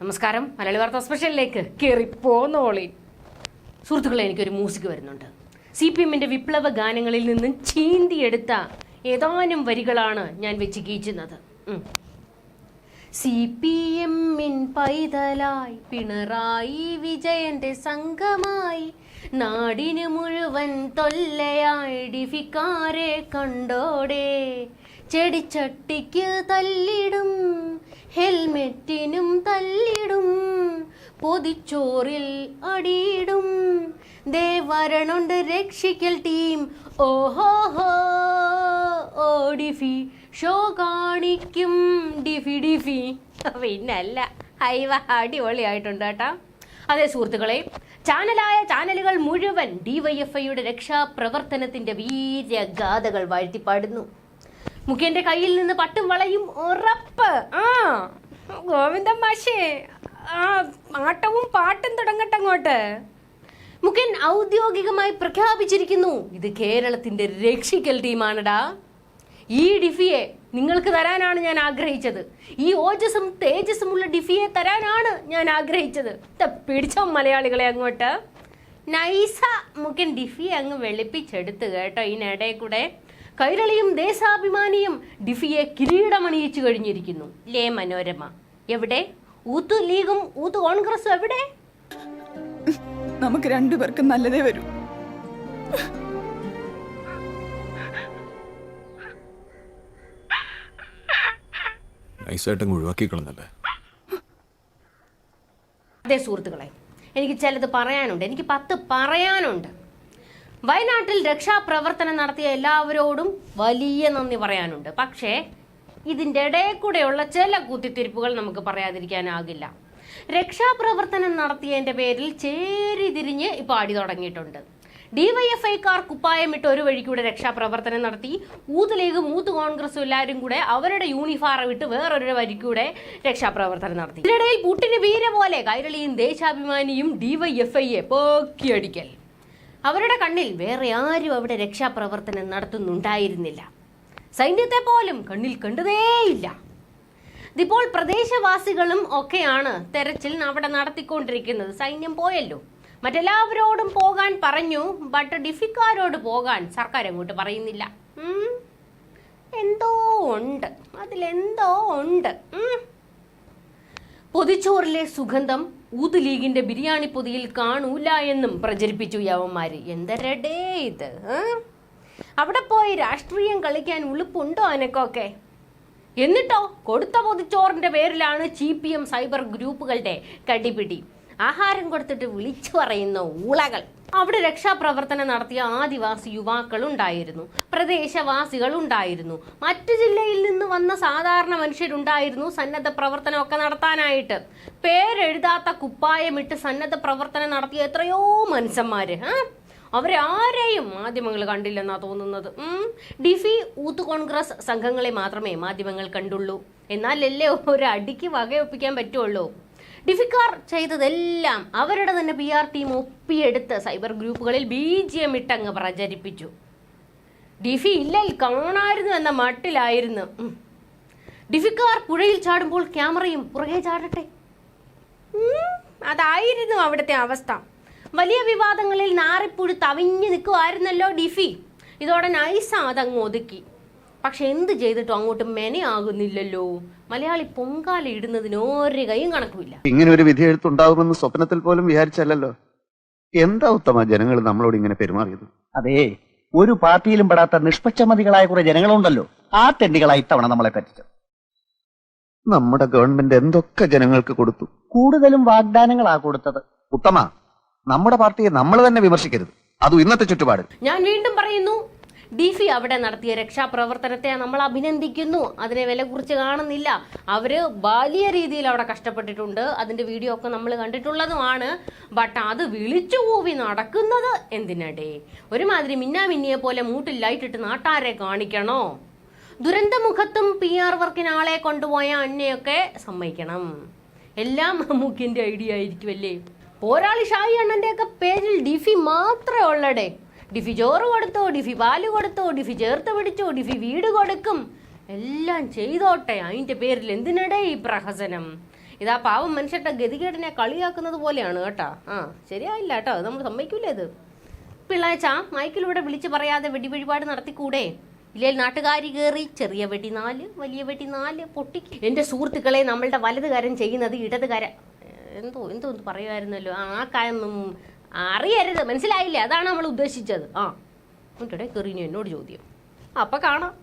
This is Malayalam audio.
നമസ്കാരം. മലയാളി വാർത്താ സ്പെഷ്യലിലേക്ക് കയറിപ്പോന്നോളി സുഹൃത്തുക്കളെ എനിക്കൊരു മ്യൂസിക് വരുന്നുണ്ട്. സി പി എമ്മിന്റെ വിപ്ലവ ഗാനങ്ങളിൽ നിന്നും ചീന്തിയെടുത്ത ഏതാനും വരികളാണ് ഞാൻ വെച്ച് കീച്ചുന്നത് സി പി എമ്മിൻ പൈതലായി പിണറായി വിജയന്റെ സംഘമായി നാടിന് മുഴുവൻ തൊല്ലയായി ഡിഫിക്കാരെ കണ്ടോടെ. ചെടിച്ചട്ടിക്ക് തല്ലിടും ഹെൽമെറ്റിനും തല്ലിടും പൊതിച്ചോറിൽ അടിയിടും. ദേ വരണുണ്ട് രക്ഷിക്കൽ ടീം. ഓഹോഹോ ഓ ഡിഫി ഷോ കാണിക്കും. ഡിഫി ഡിഫി പിന്നല്ല ഹൈവ അടിപൊളിയായിട്ടുണ്ട് കേട്ടാ. അതെ സുഹൃത്തുക്കളെ ചാനലായ ചാനലുകൾ മുഴുവൻ ഡിവൈഎഫ്ഐയുടെ രക്ഷാപ്രവർത്തനത്തിന്റെ വീര്യഗാഥകൾ വാഴ്ത്തിപ്പാടുന്നു. മുഖ്യന്റെ കയ്യിൽ നിന്ന് പട്ടും വളയും ഉറപ്പ്. ആ ഗോവിന്ദൻ മാഷേ ആ ആട്ടവും പാട്ടും തുടങ്ങട്ടെ അങ്ങോട്ട്. മുഖ്യൻ ഔദ്യോഗികമായി പ്രഖ്യാപിച്ചിരിക്കുന്നു. ഇത് കേരളത്തിന്റെ രക്ഷിക്കൽ ടീമാണടാ. ഈ ഡിഫിയെ നിങ്ങൾക്ക് തരാനാണ് ഞാൻ ആഗ്രഹിച്ചത്. ഈ ഓജസ്സും തേജസ്സുമുള്ള ഡിഫിയെ തരാനാണ് ഞാൻ ആഗ്രഹിച്ചത്. പിടിച്ചോ മലയാളികളെ അങ്ങോട്ട്. നൈസ മുഖ്യൻ ഡിഫിയെ അങ്ങ് വെളുപ്പിച്ചെടുത്ത് കേട്ടോ ഇതിനിടയിൽ കൂടെ. കൈരളിയും ദേശാഭിമാനിയും ഡിഫിയെ കിരീടമണിയിച്ചു കഴിഞ്ഞിരിക്കുന്നു. ലേ മനോരമ. എവിടെ? ഊത്ത് ലീഗും ഊത്ത് കോൺഗ്രസും എവിടെ? നമുക്ക് രണ്ടുപേർക്കും നല്ലതേ വരൂ. നൈസായിട്ടങ്ങ് ഒഴിവാക്കി കളഞ്ഞല്ലേ? അതെ സുഹൃത്തുക്കളെ എനിക്ക് ചിലത് പറയാനുണ്ട്. എനിക്ക് പത്ത് പറയാനുണ്ട്. വയനാട്ടിൽ രക്ഷാപ്രവർത്തനം നടത്തിയ എല്ലാവരോടും വലിയ നന്ദി പറയാനുണ്ട്. പക്ഷേ ഇതിന്റെ ഇടയിൽ കൂടെയുള്ള ചില കുത്തിത്തിരിപ്പുകൾ നമുക്ക് പറയാതിരിക്കാനാകില്ല. രക്ഷാപ്രവർത്തനം നടത്തിയതിന്റെ പേരിൽ ചേരി തിരിഞ്ഞ് ഇപ്പോൾ അടി തുടങ്ങിയിട്ടുണ്ട്. ഡിവൈഎഫ്ഐക്കാർ കുപ്പായമിട്ട് ഒരു വഴിക്കൂടെ രക്ഷാപ്രവർത്തനം നടത്തി. ഊത്ത് ലീഗും മൂത്ത് കോൺഗ്രസും എല്ലാവരും കൂടെ അവരുടെ യൂണിഫോം ഇട്ട് വേറൊരു വഴിക്കൂടെ രക്ഷാപ്രവർത്തനം നടത്തി. ഇതിനിടയിൽ പുട്ടിന് വീര പോലെ കൈരളിയും ദേശാഭിമാനിയും ഡിവൈഎഫ്ഐയെ പോക്കിയടിക്കൽ. അവരുടെ കണ്ണിൽ വേറെ ആരും അവിടെ രക്ഷാപ്രവർത്തനം നടത്തുന്നുണ്ടായിരുന്നില്ല. സൈന്യത്തെ പോലും കണ്ണിൽ കണ്ടതേയില്ല. ഇതിപ്പോൾ പ്രദേശവാസികളും ഒക്കെയാണ് തെരച്ചിൽ അവിടെ നടത്തിക്കൊണ്ടിരിക്കുന്നത്. സൈന്യം പോയല്ലോ. മറ്റെല്ലാവരോടും പോകാൻ പറഞ്ഞു ബട്ട് ഡിഫിക്കാരോട് പോകാൻ സർക്കാർ അങ്ങോട്ട് പറയുന്നില്ല. എന്തോ ഉണ്ട്. അതിലെന്തോ ഉണ്ട്. പൊതിച്ചോറിലെ സുഗന്ധം ഊത് ലീഗിന്റെ ബിരിയാണി പൊതിയിൽ കാണൂല എന്നും പ്രചരിപ്പിച്ചു യവന്മാര്. എന്തരടേ ഇത് അവിടെ പോയി രാഷ്ട്രീയം കളിക്കാൻ ഉളുപ്പുണ്ടോ അനക്കൊക്കെ? എന്നിട്ടോ കൊടുത്ത പൊതിച്ചോറിന്റെ പേരിലാണ് എം സൈബർ ഗ്രൂപ്പുകളുടെ കടിപിടി. ആഹാരം കൊടുത്തിട്ട് വിളിച്ചു പറയുന്ന ഊളകൾ. അവിടെ രക്ഷാപ്രവർത്തനം നടത്തിയ ആദിവാസി യുവാക്കൾ ഉണ്ടായിരുന്നു പ്രദേശവാസികൾ ഉണ്ടായിരുന്നു. മറ്റു ജില്ലയിൽ നിന്ന് വന്ന സാധാരണ മനുഷ്യരുണ്ടായിരുന്നു സന്നദ്ധ പ്രവർത്തനമൊക്കെ നടത്താനായിട്ട്. പേരെഴുതാത്ത കുപ്പായമിട്ട് സന്നദ്ധ പ്രവർത്തനം നടത്തിയ എത്രയോ മനുഷ്യന്മാര്? അവരെ ആരെയും മാധ്യമങ്ങൾ കണ്ടില്ലെന്നാ തോന്നുന്നത്. ഡിഫി യൂത്ത് കോൺഗ്രസ് സംഘങ്ങളെ മാത്രമേ മാധ്യമങ്ങൾ കണ്ടുള്ളൂ. എന്നാലല്ലേ ഒരു അടിക്ക് വകയൊപ്പിക്കാൻ പറ്റുള്ളൂ. ഡിഫിക്കാർ ചെയ്തതെല്ലാം അവരുടെ തന്നെ പി ആർ ടീം ഒപ്പിയെടുത്ത് സൈബർ ഗ്രൂപ്പുകളിൽ ബി ജി എം ഇട്ടങ്ങ് പ്രചരിപ്പിച്ചു. ഡിഫി ഇല്ലൽ കാണായിരുന്നു എന്ന മട്ടിലായിരുന്നു. ഡിഫിക്കാർ പുഴയിൽ ചാടുമ്പോൾ ക്യാമറയും പുറകെ ചാടട്ടെ. അതായിരുന്നു അവിടുത്തെ അവസ്ഥ. വലിയ വിവാദങ്ങളിൽ നാറിപ്പുഴു തവിഞ്ഞു നിൽക്കുമായിരുന്നല്ലോ ഡിഫി. ഇതോടെ നൈസ അതങ്ങ് ഒതുക്കി. പക്ഷെ എന്ത് ചെയ്തിട്ടും അങ്ങോട്ട് മെനയാകുന്നില്ലല്ലോ. മലയാളി പൊങ്കാല ഇടുന്നതിന് ഒരു കൈയും കണക്കുമില്ല. ഇങ്ങനെ ഒരു വിധി എഴുത്തുണ്ടാകുമെന്ന് സ്വപ്നത്തിൽ പോലും വിചാരിച്ചല്ലോ എന്താ ഉത്തമ ജനങ്ങൾ നമ്മളോട് ഇങ്ങനെ പെരുമാറിയത്? അതെ ഒരു പാർട്ടിയിലും പെടാത്ത നിഷ്പക്ഷമതികളായ കുറെ ജനങ്ങളുണ്ടല്ലോ. ആ തെണ്ടികളായി ഇത്തവണ നമ്മളെ പറ്റിച്ചു നമ്മുടെ ഗവൺമെന്റ് എന്തൊക്കെ ജനങ്ങൾക്ക് കൊടുത്തു? കൂടുതലും വാഗ്ദാനങ്ങളാ കൊടുത്തത്. ഉത്തമ നമ്മുടെ പാർട്ടിയെ നമ്മൾ തന്നെ വിമർശിക്കരുത്. അതും ഇന്നത്തെ ചുറ്റുപാട് ഞാൻ വീണ്ടും പറയുന്നു ഡിഫി അവിടെ നടത്തിയ രക്ഷാപ്രവർത്തനത്തെ നമ്മൾ അഭിനന്ദിക്കുന്നു. അതിനെ വില കുറിച്ച് കാണുന്നില്ല. അവർ വലിയ രീതിയിൽ അവിടെ കഷ്ടപ്പെട്ടിട്ടുണ്ട്. അതിന്റെ വീഡിയോ ഒക്കെ നമ്മൾ കണ്ടിട്ടുള്ളതുമാണ്. ബട്ട് അത് വിളിച്ചു കൂവി നടക്കുന്നത് എന്തിനടേ? ഒരുമാതിരി മിന്നാ മിന്നിയെ പോലെ മൂട്ടിൽ ലൈറ്റിട്ട് നാട്ടാരെ കാണിക്കണോ? ദുരന്തമുഖത്തും പി ആർ വർക്കിന് ആളെ കൊണ്ടുപോയ അന്നയൊക്കെ സമ്മതിക്കണം. എല്ലാം മമ്മൂക്കിന്റെ ഐഡിയ ആയിരിക്കുമല്ലേ? പോരാളി ഷായി അണ്ണന്റെ ഒക്കെ പേരിൽ ഡിഫി മാത്രമേ ഉള്ളടേ. ഡിഫി ചോറ് കൊടുത്തോ ഡിഫി പാൽ കൊടുത്തോ ഡിഫി ചേർത്ത് പിടിച്ചോ ഡിഫി വീട് കൊടുക്കും. എല്ലാം ചെയ്തോട്ടെ അതിന്റെ പേരിൽ എന്തിനടേ ഈ പ്രഹസനം? ഇതാ പാവം മനുഷ്യട്ട ഗതികേടനെ കളിയാക്കുന്നത് പോലെയാണ് കേട്ടോ. ആ ശരിയായില്ല കേട്ടോ നമ്മൾ സമ്മതിക്കൂലേ ഇത്. പിള്ളാച്ച മൈക്കിലൂടെ വിളിച്ചു പറയാതെ വെടി വഴിപാട് നടത്തിക്കൂടെ? ഇല്ലേ നാട്ടുകാരി കയറി ചെറിയ വെടി നാല് വലിയ വെടി നാല് പൊട്ടിക്ക് എന്റെ സുഹൃത്തുക്കളെ നമ്മളുടെ വലതുകാരൻ ചെയ്യുന്നത് ഇടതുകാരൻ എന്തോ എന്തോ ഒന്ന് പറയുമായിരുന്നല്ലോ. ആ കാര്യം അറിയരുത്. മനസ്സിലായില്ലേ? അതാണ് നമ്മൾ ഉദ്ദേശിച്ചത്. ആ. എന്നിട്ടിടെ കയറി ഇനി എന്നോട് ചോദ്യം. അപ്പം കാണാം.